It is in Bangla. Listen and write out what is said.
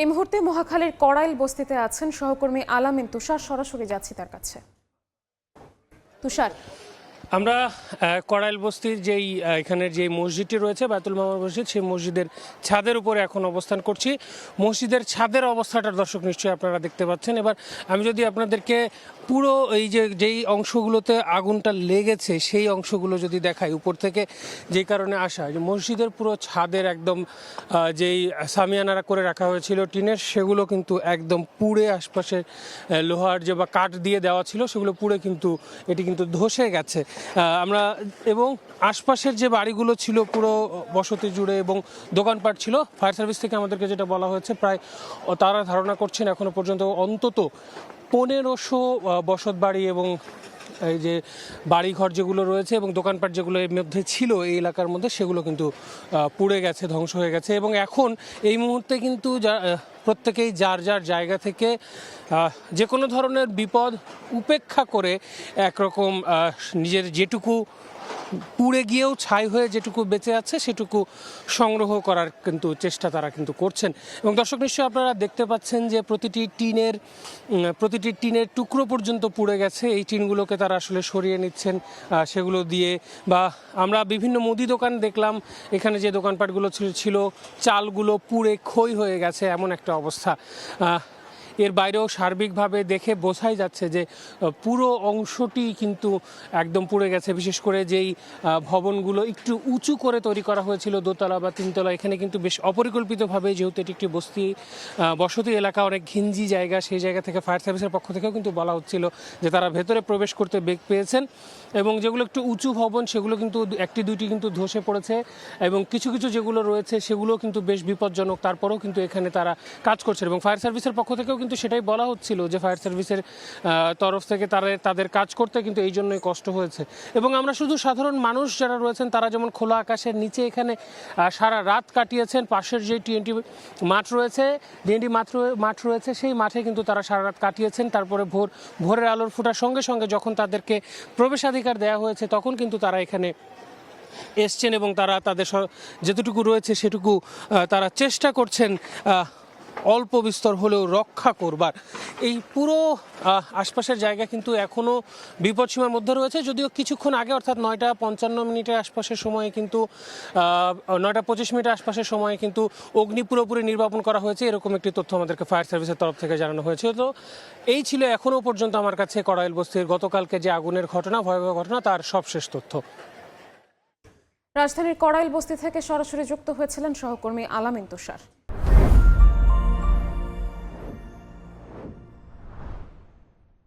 এই মুহূর্তে মহাখালীর কড়াইল বস্তিতে আছেন সহকর্মী আলামিন তুষার। সরাসরি যাচ্ছি তার কাছে। তুষার আমরা কড়াইল বস্তির যেই এখানের যে মসজিদটি রয়েছে, বায়তুল মামার মসজিদ, সেই মসজিদের ছাদের উপরে এখন অবস্থান করছি। মসজিদের ছাদের অবস্থাটা দর্শক নিশ্চয়ই আপনারা দেখতে পাচ্ছেন। এবার আমি যদি আপনাদেরকে পুরো এই যে, যেই অংশগুলোতে আগুনটা লেগেছে, সেই অংশগুলো যদি দেখাই, উপর থেকে যেই কারণে আসা, যে মসজিদের পুরো ছাদের একদম যেই সামিয়ানারা করে রাখা হয়েছিল টিনের, সেগুলো কিন্তু একদম পুড়ে আশপাশের লোহার যে বা কাঠ দিয়ে দেওয়া ছিল, সেগুলো পুড়ে কিন্তু, এটি কিন্তু ধসে গেছে। আমরা এবং আশপাশের যে বাড়িগুলো ছিল পুরো বসতি জুড়ে এবং দোকানপাট ছিল ফায়ার সার্ভিস থেকে আমাদেরকে যেটা বলা হয়েছে প্রায় তারা ধারণা করছেন এখনও পর্যন্ত অন্তত পনেরোশো বসত বাড়ি এবং এই যে বাড়িঘর যেগুলো রয়েছে এবং দোকানপাট যেগুলো এর মধ্যে ছিল এই এলাকার মধ্যে সেগুলো কিন্তু পুড়ে গেছে, ধ্বংস হয়ে গেছে এবং এখন এই মুহূর্তে কিন্তু যা- প্রত্যেকেই যার যার জায়গা থেকে যে কোনো ধরনের বিপদ উপেক্ষা করে একরকম নিজের যেটুকু পুড়ে গিয়েও ছাই হয়ে যেটুকু বেঁচে আছে, সেটুকু সংগ্রহ করার কিন্তু চেষ্টা তারা কিন্তু করছেন। এবং দর্শক, নিশ্চয়ই আপনারা দেখতে পাচ্ছেন যে প্রতিটি টিনের প্রতিটি টিনের টুকরো পর্যন্ত পুড়ে গেছে। এই টিনগুলোকে তারা আসলে সরিয়ে নিচ্ছেন সেগুলো দিয়ে। বা আমরা বিভিন্ন মুদি দোকান দেখলাম, এখানে যে দোকানপাটগুলো ছিল, চালগুলো পুড়ে ক্ষয় হয়ে গেছে, এমন একটা অবস্থা। এর বাইরেও সার্বিকভাবে দেখে বোঝাই যাচ্ছে যে পুরো অংশটি কিন্তু একদম পুড়ে গেছে। বিশেষ করে যেই ভবনগুলো একটু উঁচু করে তৈরি করা হয়েছিল দোতলা বা তিনতলা, এখানে কিন্তু বেশ অপরিকল্পিতভাবে যেহেতু এটি একটি বস্তি বসতি এলাকা, অনেক ঘিঞ্জি জায়গা, সেই জায়গা থেকে ফায়ার সার্ভিসের পক্ষ থেকেও কিন্তু বলা হচ্ছিল যে তারা ভেতরে প্রবেশ করতে বেগ পেয়েছেন এবং যেগুলো একটু উঁচু ভবন, সেগুলো কিন্তু একটি দুইটি কিন্তু ধসে পড়েছে এবং কিছু কিছু যেগুলো রয়েছে সেগুলো কিন্তু বেশ বিপজ্জনক। তারপরেও কিন্তু এখানে তারা কাজ করছে এবং ফায়ার সার্ভিসের পক্ষ থেকেও কিন্তু সেটাই বলা হচ্ছিল যে ফায়ার সার্ভিসের তরফ থেকে তারা, তাদের কাজ করতে কিন্তু এই জন্যই কষ্ট হয়েছে। এবং আমরা শুধু সাধারণ মানুষ যারা রয়েছেন, তারা যেমন খোলা আকাশের নিচে এখানে সারা রাত কাটিয়েছেন, পাশের যে টিএনটি মাঠ রয়েছে ডিএনটি মাঠ মাঠ রয়েছে, সেই মাঠে কিন্তু তারা সারা রাত কাটিয়েছেন। তারপরে ভোর, ভোরের আলোর ফোটার সঙ্গে সঙ্গে যখন তাদেরকে প্রবেশাধিকার দেওয়া হয়েছে, তখন কিন্তু তারা এখানে এসছেন এবং তারা তাদের যেতটুকু রয়েছে সেটুকু তারা চেষ্টা করছেন অল্প বিস্তর হলেও রক্ষা করবার। এই পুরো আশপাশের জায়গা কিন্তু এখনও বিপদসীমার মধ্যে রয়েছে। যদিও কিছুক্ষণ আগে, অর্থাৎ নয়টা পঞ্চান্ন মিনিটের আশপাশের সময়ে কিন্তু নয়টা পঁচিশ মিনিটের আশপাশের সময়ে কিন্তু অগ্নি পুরোপুরি নির্বাপন করা হয়েছে। এরকম একটি তথ্য আমাদেরকে ফায়ার সার্ভিসের তরফ থেকে জানানো হয়েছে। তো এই ছিল এখনও পর্যন্ত আমার কাছে কড়াইল বস্তির গতকালকে যে আগুনের ঘটনা, ভয়াবহ ঘটনা, তার সবশেষ তথ্য। রাজধানীর কড়াইল বস্তি থেকে সরাসরি যুক্ত হয়েছিলেন সহকর্মী আলামিন তুষার।